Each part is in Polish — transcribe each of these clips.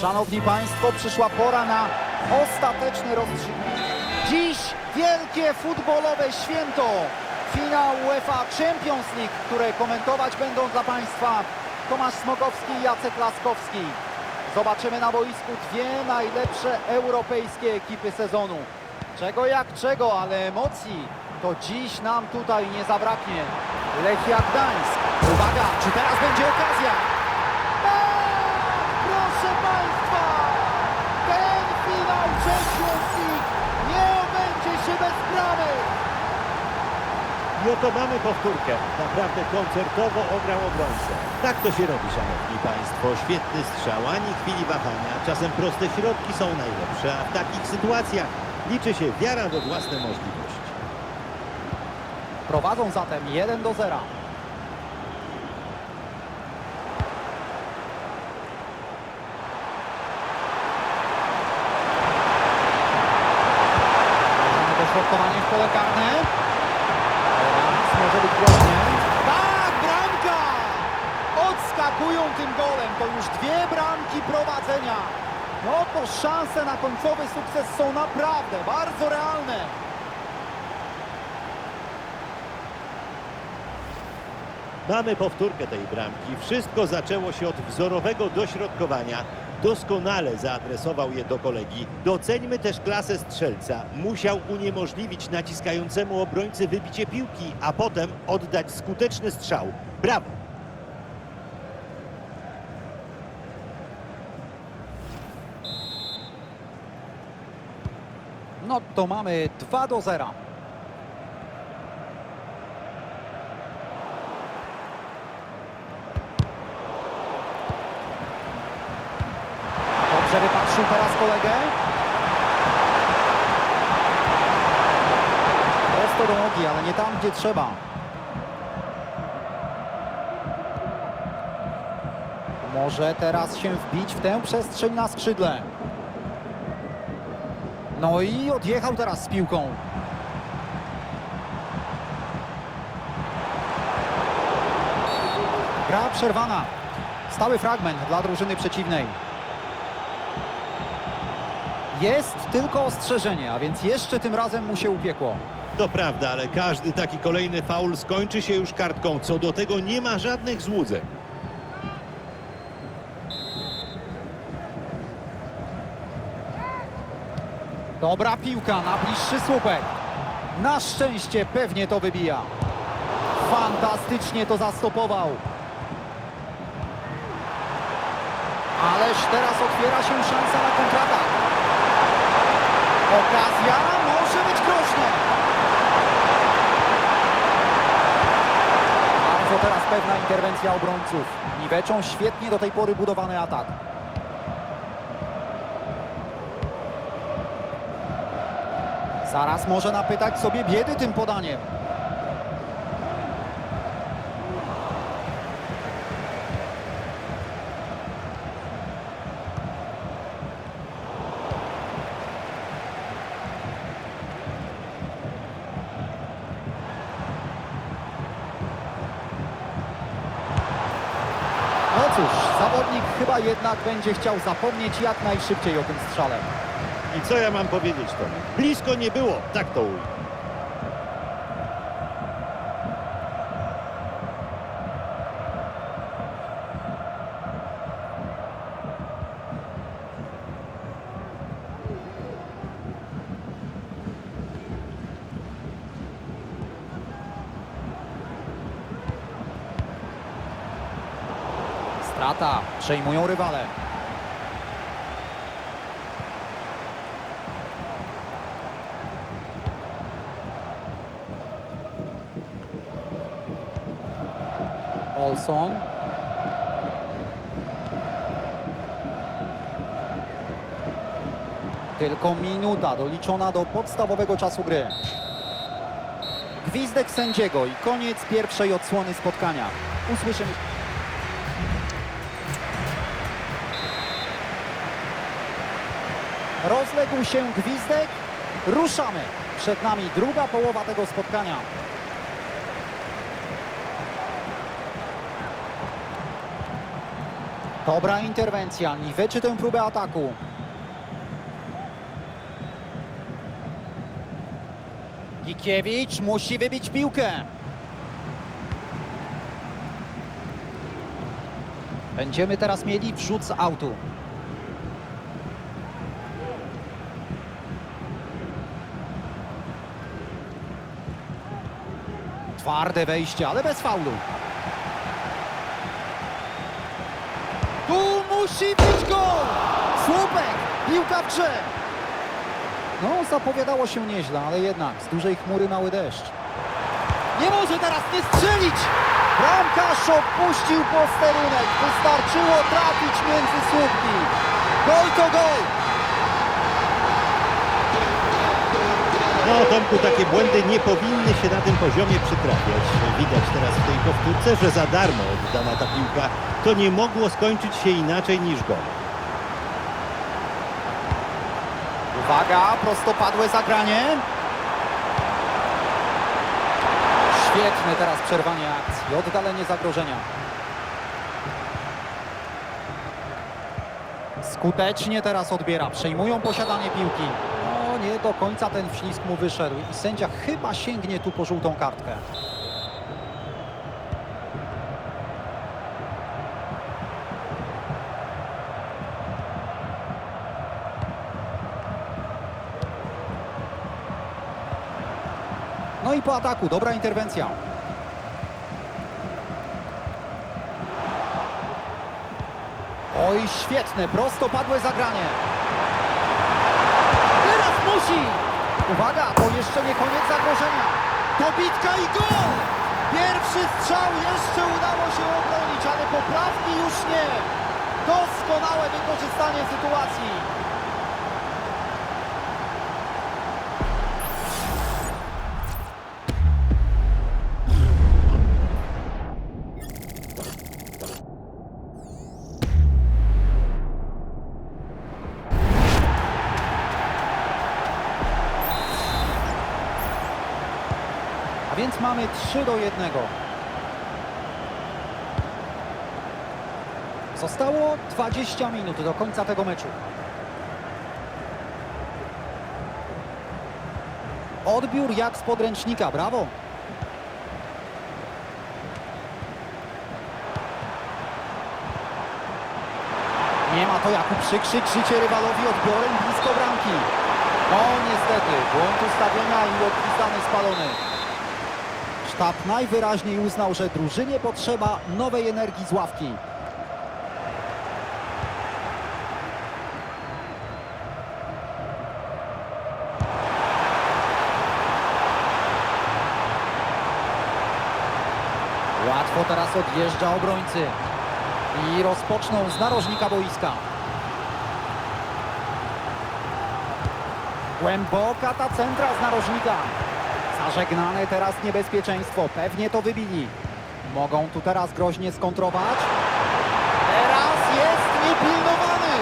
Szanowni Państwo, przyszła pora na ostateczny rozstrzygnięcie. Dziś wielkie futbolowe święto. Finał UEFA Champions League, które komentować będą dla Państwa Tomasz Smokowski i Jacek Laskowski. Zobaczymy na boisku dwie najlepsze europejskie ekipy sezonu. Czego jak czego, ale emocji to dziś nam tutaj nie zabraknie. Lechia Gdańsk. Uwaga, czy teraz będzie okazja? Tak, proszę Państwa! Ten finał Champions League nie obędzie się bez bramek! I oto mamy powtórkę. Naprawdę koncertowo ograł obrońcę. Tak to się robi, szanowni państwo. Świetny strzał, ani chwili wahania. Czasem proste środki są najlepsze, a w takich sytuacjach liczy się wiara we własne możliwości. Prowadzą zatem 1 do 0. Mamy dośrodkowanie w pole karne. Tak, bramka! Odskakują tym golem. To już dwie bramki prowadzenia. No to szanse na końcowy sukces są naprawdę bardzo realne. Mamy powtórkę tej bramki. Wszystko zaczęło się od wzorowego dośrodkowania. Doskonale zaadresował je do kolegi. Doceńmy też klasę strzelca. Musiał uniemożliwić naciskającemu obrońcy wybicie piłki, a potem oddać skuteczny strzał. Brawo! No to mamy 2 do 0. Dobrze wypatrzył teraz kolegę. Prosto do nogi, ale nie tam, gdzie trzeba. Może teraz się wbić w tę przestrzeń na skrzydle. No i odjechał teraz z piłką. Gra przerwana. Stały fragment dla drużyny przeciwnej. Jest tylko ostrzeżenie, a więc jeszcze tym razem mu się upiekło. To prawda, ale każdy taki kolejny faul skończy się już kartką. Co do tego nie ma żadnych złudzeń. Dobra piłka na bliższy słupek. Na szczęście pewnie to wybija. Fantastycznie to zastopował. Ależ teraz otwiera się szansa na kontratak. Okazja może być groźna. Bardzo teraz pewna interwencja obrońców. Niweczą świetnie do tej pory budowany atak. Zaraz może napytać sobie biedy tym podaniem. Cóż, zawodnik chyba jednak będzie chciał zapomnieć jak najszybciej o tym strzale. I co ja mam powiedzieć, Tomek? Blisko nie było, tak to ujmę. Strata. Przejmują rywale. Olson. Tylko minuta doliczona do podstawowego czasu gry. Gwizdek sędziego i koniec pierwszej odsłony spotkania. Usłyszymy. Rozległ się gwizdek. Ruszamy. Przed nami druga połowa tego spotkania. Dobra interwencja, niweczy tę próbę ataku. Gikiewicz musi wybić piłkę. Będziemy teraz mieli wrzut z autu. Twarde wejście, ale bez faulu. Tu musi być gol! Słupek! Piłka w grze! No, zapowiadało się nieźle, ale jednak z dużej chmury mały deszcz. Nie może teraz nie strzelić! Bramkarz opuścił posterunek. Wystarczyło trafić między słupki. Gol to gol! No Tomku, takie błędy nie powinny się na tym poziomie przytrafiać. Widać teraz w tej powtórce, że za darmo oddana ta piłka to nie mogło skończyć się inaczej niż gol. Uwaga, prostopadłe zagranie. Świetne teraz przerwanie akcji, oddalenie zagrożenia. Skutecznie teraz odbiera, przejmują posiadanie piłki. Do końca ten wślizg mu wyszedł i sędzia chyba sięgnie tu po żółtą kartkę. No i po ataku, dobra interwencja. Oj, świetne, prostopadłe zagranie. Musi! Uwaga, to jeszcze nie koniec zagrożenia. Dobitka i gol! Pierwszy strzał jeszcze udało się obronić, ale poprawki już nie. Doskonałe wykorzystanie sytuacji. Więc mamy 3 do 1. Zostało 20 minut do końca tego meczu. Odbiór jak z podręcznika, brawo. Nie ma to jak uprzykrzyć życie rywalowi odbiorem blisko bramki. No niestety, błąd ustawienia i odpisany spalony. Sztab najwyraźniej uznał, że drużynie potrzeba nowej energii z ławki. Łatwo teraz odjeżdża obrońcy. I rozpoczną z narożnika boiska. Głęboka ta centra z narożnika. Zażegnane teraz niebezpieczeństwo. Pewnie to wybili. Mogą tu teraz groźnie skontrować. Teraz jest niepilnowany.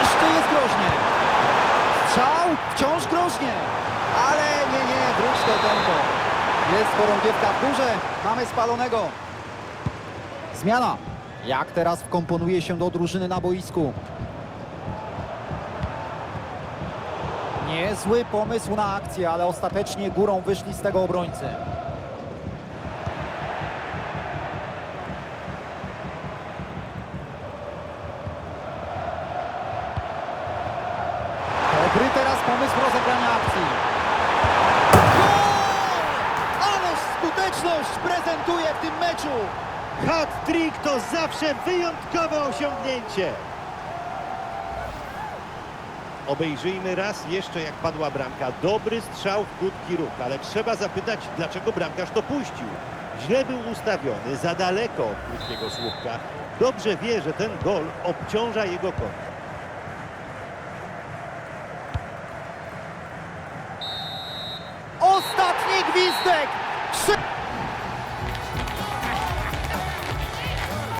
Jeszcze jest groźnie. Strzał wciąż groźnie. Ale nie, nie, wróć do tempo. Jest chorągiewka w górze. Mamy spalonego. Zmiana. Jak teraz wkomponuje się do drużyny na boisku? Niezły pomysł na akcję, ale ostatecznie górą wyszli z tego obrońcy. Dobry teraz pomysł rozegrania akcji. Gol! Ależ skuteczność prezentuje w tym meczu. Hat-trick to zawsze wyjątkowe osiągnięcie. Obejrzyjmy raz jeszcze jak padła bramka. Dobry strzał w krótki ruch, ale trzeba zapytać, dlaczego bramkarz to puścił. Źle był ustawiony, za daleko od krótkiego słupka. Dobrze wie, że ten gol obciąża jego konto.